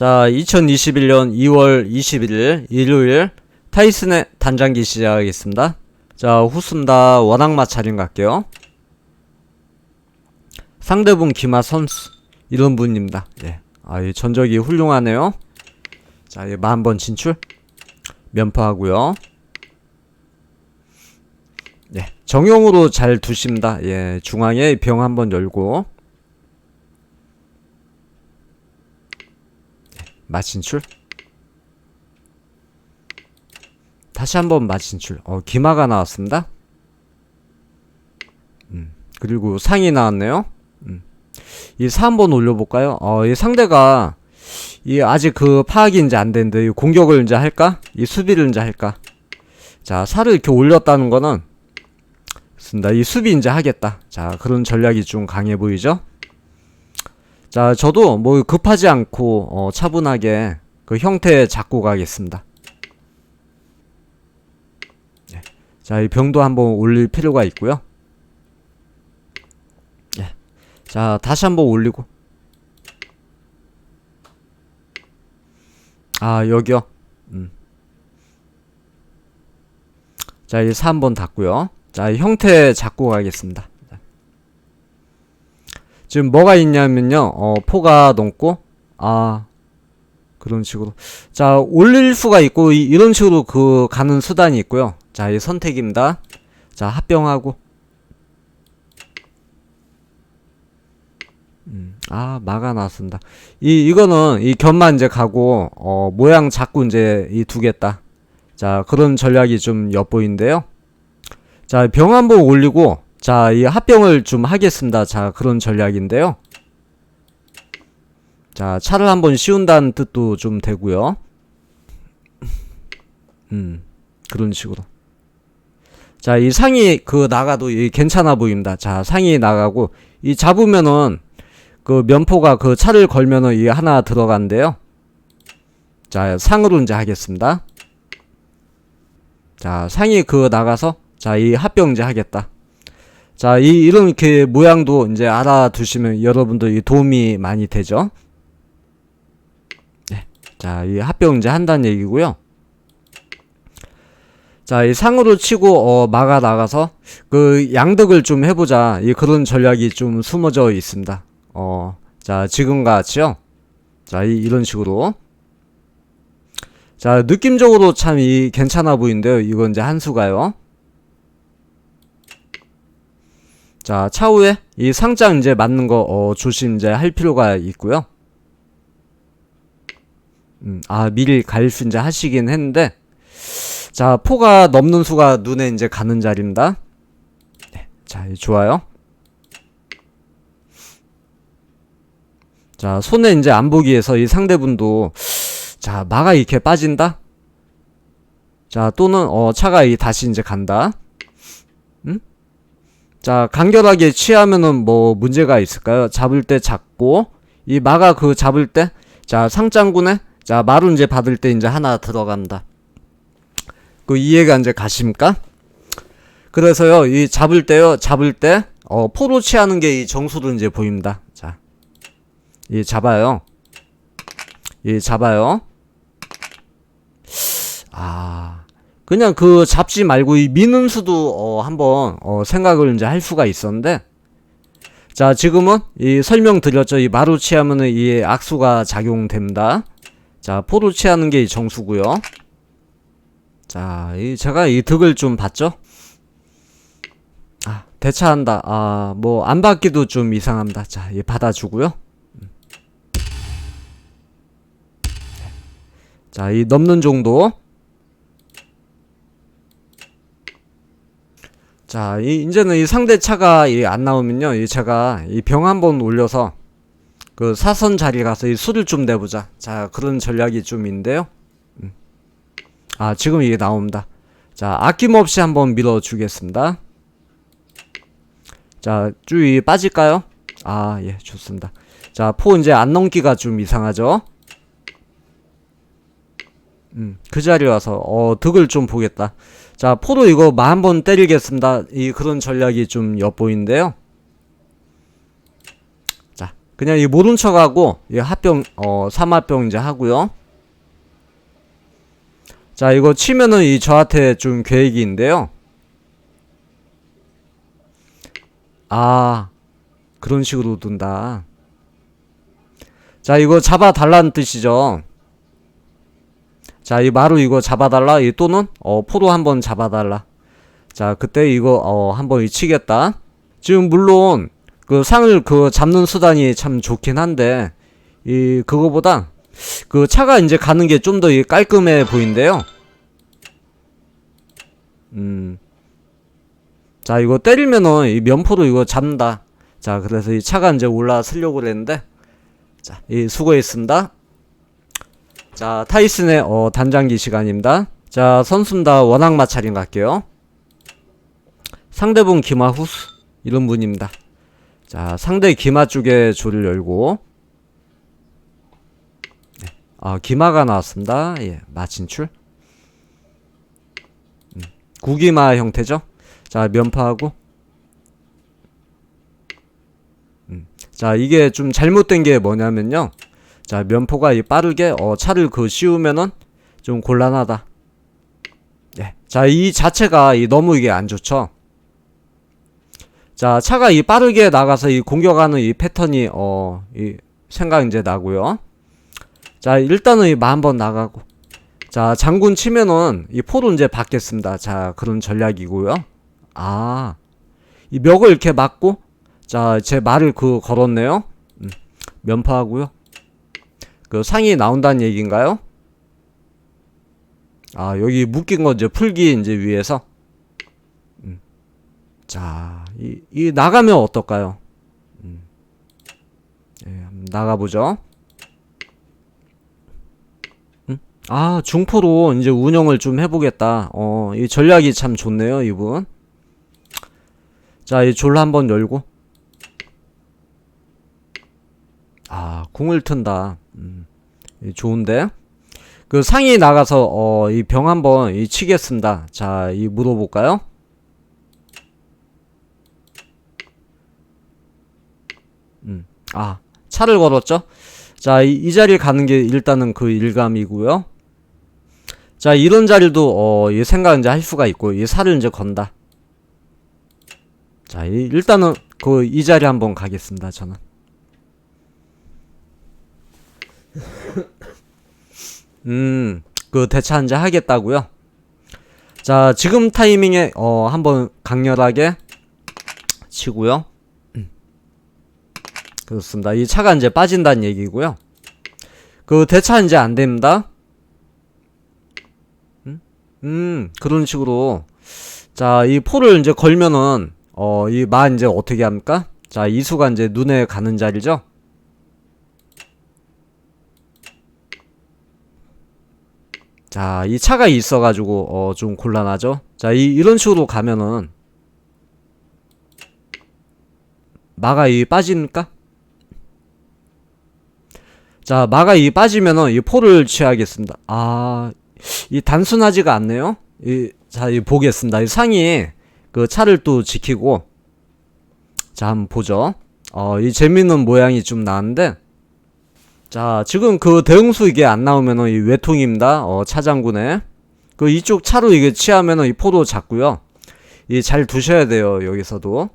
자, 2021년 2월 21일 일요일 타이슨의 단장기 시작하겠습니다. 자, 후순다 원악마 차림 갈게요. 상대분 기마 선수 이런 분입니다. 예. 아, 이 전적이 훌륭하네요. 자, 예, 만번 진출 면파하고요. 예, 정용으로 잘 두십니다. 예, 중앙에 병 한번 열고 마진출? 다시 한번 마진출. 어 기마가 나왔습니다. 음 그리고 상이 나왔네요. 음이4 한번 올려볼까요? 어 이 상대가 이 아직 그 파악이 이제 안 되는데 이 공격을 이제 할까? 이 수비를 이제 할까? 자 살을 이렇게 올렸다는 거는 습니다. 이 수비 이제 하겠다. 자 그런 전략이 좀 강해 보이죠 자, 저도 뭐 급하지 않고 어, 차분하게 그 형태 잡고 가겠습니다. 네. 자, 이 병도 한번 올릴 필요가 있고요. 네. 자, 다시 한번 올리고. 아, 여기요. 음. 자, 이 3번 닫고요. 자, 형태 잡고 가겠습니다. 지금 뭐가 있냐면요. 어, 포가 넘고 아 그런 식으로 자 올릴 수가 있고 이, 런 식으로 그 가는 수단이 있고요. 자, 이 선택입니다. 자, 합병하고 음, 아 막아놨습니다. 이 이거는 이 견만 이제 가고 어 모양 자꾸 이제 이 두겠다. 자 그런 전략이 좀 엿보이는데요. 자 병 한번 올리고 자, 이 합병을 좀 하겠습니다. 자, 그런 전략인데요. 자, 차를 한번 씌운다는 뜻도 좀 되고요. 음, 그런 식으로. 자, 이 상이 그 나가도 이 괜찮아 보입니다. 자, 상이 나가고 이 잡으면은 그 면포가 그 차를 걸면은 이 하나 들어간대요. 자, 상으로 이제 하겠습니다. 자, 상이 그 나가서 자, 이 합병 이제 하겠다. 자, 이, 이렇게 모양도 이제 알아두시면 여러분들 도움이 많이 되죠. 네. 자, 이 합병 이제 한다는 얘기고요. 자, 이 상으로 치고 어, 막아 나가서 그 양득을 좀 해보자. 이 그런 전략이 좀 숨어져 있습니다. 어, 자, 지금 같이요. 자, 이, 이런 식으로. 자, 느낌적으로 참 이 괜찮아 보이는데요. 이건 이제 한 수가요. 자, 차후에 이 상장 이제 맞는 거 어, 조심 이제 할 필요가 있고요. 음, 아, 미리 갈수 이제 하시긴 했는데 자, 포가 넘는 수가 눈에 이제 가는 자리입니다. 네, 자, 좋아요. 자, 손에 이제 안 보기 위해서 이 상대분도 자, 마가 이렇게 빠진다. 자, 또는 어, 차가 이 다시 이제 간다. 음? 자, 간결하게 취하면은 뭐 문제가 있을까요? 잡을 때 잡고 이 마가 그 잡을 때 자, 상장군에 자, 마루 이제 받을 때 이제 하나 들어간다. 그 이해가 이제 가십니까? 그래서요, 이 잡을 때요, 잡을 때, 어, 포로 취하는 게 이 정수로 이제 보입니다. 자, 이 잡아요. 이 잡아요. 아, 그냥 그 잡지 말고 이 미는 수도 어 한번 어 생각을 이제 할 수가 있었는데 자 지금은 이 설명 드렸죠. 이 마루치 하면은 이 악수가 작용됩니다. 자 포루치 하는 게 이 정수고요. 자 이 제가 이 득을 좀 봤죠? 아 대차한다. 아 뭐 안 받기도 좀 이상합니다. 자이 받아주고요. 음. 자이 넘는 정도 자, 이, 이제는 이 상대 차가 이 안 나오면요. 이 제가 이 병 한번 올려서 그 사선 자리 가서 이 수를 좀 내보자. 자, 그런 전략이 좀 있는데요. 음. 아, 지금 이게 나옵니다. 자, 아낌없이 한번 밀어주겠습니다. 자, 쭈이 빠질까요? 아, 예, 좋습니다. 자, 포 이제 안 넘기가 좀 이상하죠? 음, 그 자리에 와서, 어, 득을 좀 보겠다. 자, 포도 이거 마 한 번 때리겠습니다. 이 그런 전략이 좀 엿보이는데요. 자, 그냥 이 모른 척하고 이 합병 어 삼합병 이제 하고요. 자 이거 치면은 이 저한테 좀 계획이 있는데요. 아 그런 식으로 둔다. 자 이거 잡아 달라는 뜻이죠. 자 이 마루 이거 잡아달라 이 또는 어 포도 한번 잡아달라. 자 그때 이거 어 한번 치겠다. 지금 물론 그 상을 그 잡는 수단이 참 좋긴 한데 이 그거보다 그 차가 이제 가는 게 좀 더 깔끔해 보인대요. 음. 자, 이거 때리면은 이 면포도 이거 잡는다. 자, 그래서 이 차가 이제 올라서려고 그랬는데 자, 이 수고했습니다. 자, 타이슨의 어 단장기 시간입니다. 자, 선수입니다. 원앙 마찰인 갈게요. 상대분 기마후스 이런 분입니다. 자, 상대 기마 쪽에 조를 열고 네. 아, 기마가 나왔습니다. 예, 마친출. 음, 구기마 형태죠. 자, 면파하고 음, 자, 이게 좀 잘못된 게 뭐냐면요. 자, 면포가 이 빠르게 어 차를 그 씌우면은 좀 곤란하다. 예. 자, 이 자체가 이 너무 이게 안 좋죠. 자, 차가 이 빠르게 나가서 이 공격하는 이 패턴이 어, 이 생각 이제 나고요. 자, 일단은 이 마 한번 나가고. 자, 장군 치면은 이 포로 이제 받겠습니다. 자, 그런 전략이고요. 아. 이 멱을 이렇게 맞고 자, 제 말을 그 걸었네요. 음, 면파하고요. 그 상이 나온다는 얘기인가요? 아, 여기 묶인 거 이제 풀기 이제 위에서 음. 자, 이, 이 나가면 어떨까요? 음. 예, 나가보죠. 음? 아, 중포로 이제 운영을 좀 해보겠다. 어, 이 전략이 참 좋네요, 이분. 자, 이졸 한번 열고. 아, 궁을 튼다. 음, 이 좋은데? 그 상이 나가서, 어, 이 병 한번 이 치겠습니다. 자, 이 물어볼까요? 음, 아, 차를 걸었죠? 자, 이, 이 자리에 가는 게 일단은 그 일감이고요. 자, 이런 자리도, 어, 이 생각 이제 할 수가 있고, 이 살을 이제 건다. 자, 이, 일단은 그 이 자리 한번 가겠습니다. 저는. 음, 그 대차 이제 하겠다고요. 자, 지금 타이밍에 어 한번 강렬하게 치고요. 음. 그렇습니다. 이 차가 이제 빠진다는 얘기고요. 그 대차 이제 안 됩니다. 음, 음 그런 식으로 자, 이 포를 이제 걸면은 어, 이 마 이제 어떻게 합니까? 자, 이수가 이제 눈에 가는 자리죠? 자, 이 차가 있어가지고, 어, 좀 곤란하죠? 자, 이, 이런 식으로 가면은, 마가 이 빠집니까? 자, 마가 이 빠지면은 이 포를 취하겠습니다. 아, 이 단순하지가 않네요? 이, 자, 이 보겠습니다. 이 상이, 그 차를 또 지키고 자 한번 보죠 어 이 재밌는 모양이 좀 나는데 자 지금 그 대응수 이게 안 나오면은 이 외통입니다. 어 차장군에 그 이쪽 차로 이게 취하면은 이 포도 잡고요. 이 잘 두셔야 돼요 여기서도.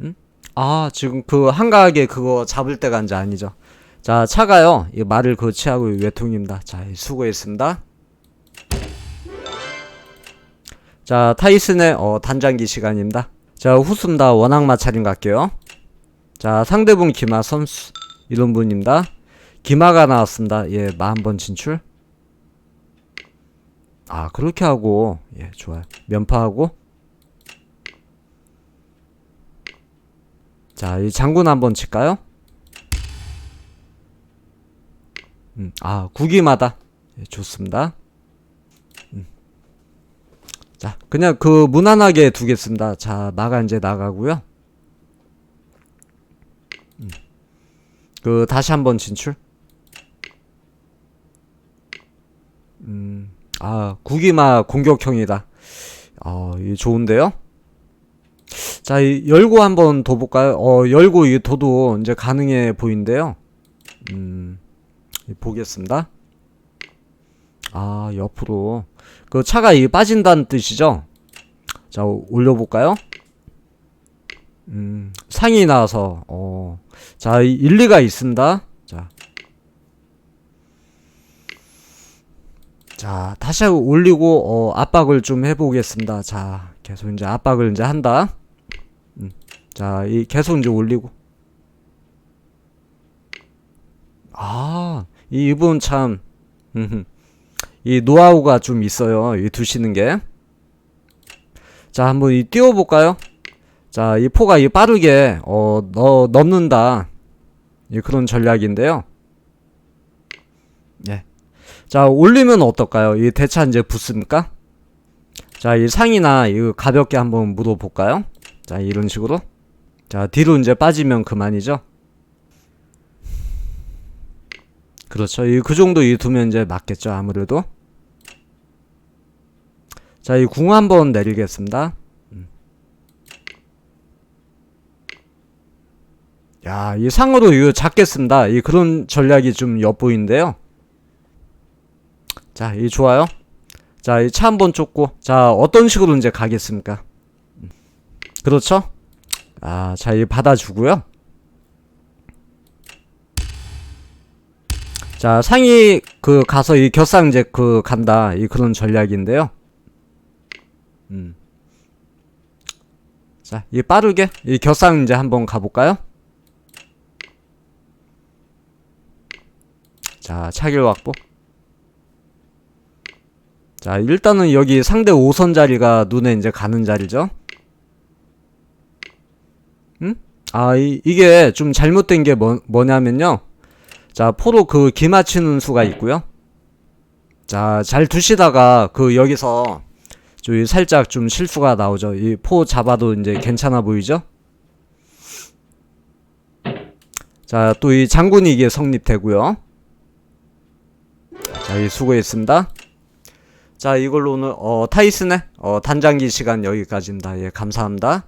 음? 아 지금 그 한가하게 그거 잡을 때가 이제 아니죠. 자 차가요. 이 말을 그 취하고 외통입니다. 자 수고했습니다. 자, 타이슨의 어, 단장기 시간입니다. 자, 후순다 원악 마찰인 갈게요. 자, 상대분 기마 선수 이런 분입니다. 기마가 나왔습니다. 예, 마 한번 진출. 아, 그렇게 하고 예, 좋아요. 면파하고 자, 이 장군 한번 칠까요? 음, 아, 구기마다 예, 좋습니다. 자, 그냥 그 무난하게 두겠습니다. 자, 나가 이제 나가고요. 그 다시 한번 진출. 음, 아, 구기마 공격형이다. 어, 이 좋은데요? 자, 이 열고 한번 둬 볼까요? 어, 열고 이 둬도 이제 가능해 보이는데요. 음, 이 보겠습니다. 아, 옆으로. 그 차가 이 빠진다는 뜻이죠? 자, 올려볼까요? 음, 상이 나와서, 어, 자, 이 일리가 있습니다. 자. 자, 다시 올리고, 어, 압박을 좀 해보겠습니다. 자, 계속 이제 압박을 이제 한다. 음, 자, 이 계속 이제 올리고. 아, 이 이분 참. 이 노하우가 좀 있어요. 이 두시는 게. 자, 한번 이 띄워볼까요? 자, 이 포가 이 빠르게, 어, 너, 넘는다. 이 그런 전략인데요. 예. 자, 올리면 어떨까요? 이 대차 이제 붙습니까? 자, 이 상이나 이 가볍게 한번 물어볼까요? 자, 이런 식으로. 자, 뒤로 이제 빠지면 그만이죠. 그렇죠. 이 그 정도 이 두면 이제 맞겠죠. 아무래도. 자, 이 궁 한번 내리겠습니다. 음. 야, 이 상으로 이거 잡겠습니다. 이 그런 전략이 좀 엿보이는데요. 자, 이 좋아요. 자, 이 차 한번 쫓고. 자, 어떤 식으로 이제 가겠습니까? 음. 그렇죠? 아, 자, 이 받아주고요. 자, 상이 그 가서 이 곁상 이제 그 간다. 이 그런 전략인데요. 음. 자, 이 빠르게 이 곁상 이제 한번 가볼까요? 자, 차길 확보. 자, 일단은 여기 상대 5선 자리가 눈에 이제 가는 자리죠. 음? 아, 이, 이게 좀 잘못된 게 뭐, 뭐냐면요. 자, 포로 그 기 맞추는 수가 있고요. 자, 잘 두시다가 그 여기서 저기 살짝 좀 실수가 나오죠. 이 포 잡아도 이제 괜찮아 보이죠? 자, 또 이 장군이 이게 성립되고요. 자, 이 수고했습니다. 자, 이걸로 오늘 어 타이슨의 어 단장기 시간 여기까지입니다. 예, 감사합니다.